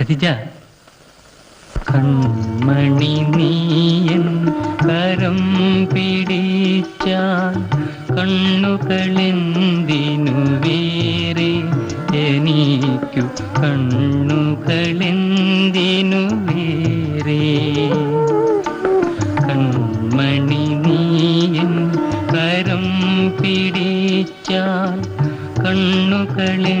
ഖദിജ കൺമണി നീയൻ കരം പിടിച്ച കണ്ണുകളെന്തിനു വേറെ എനിക്കു കണ്ണുകളെന്തിനു വേറെ കൺമണി നീയൻ കരം പിടിച്ച കണ്ണുകളെന്തിനു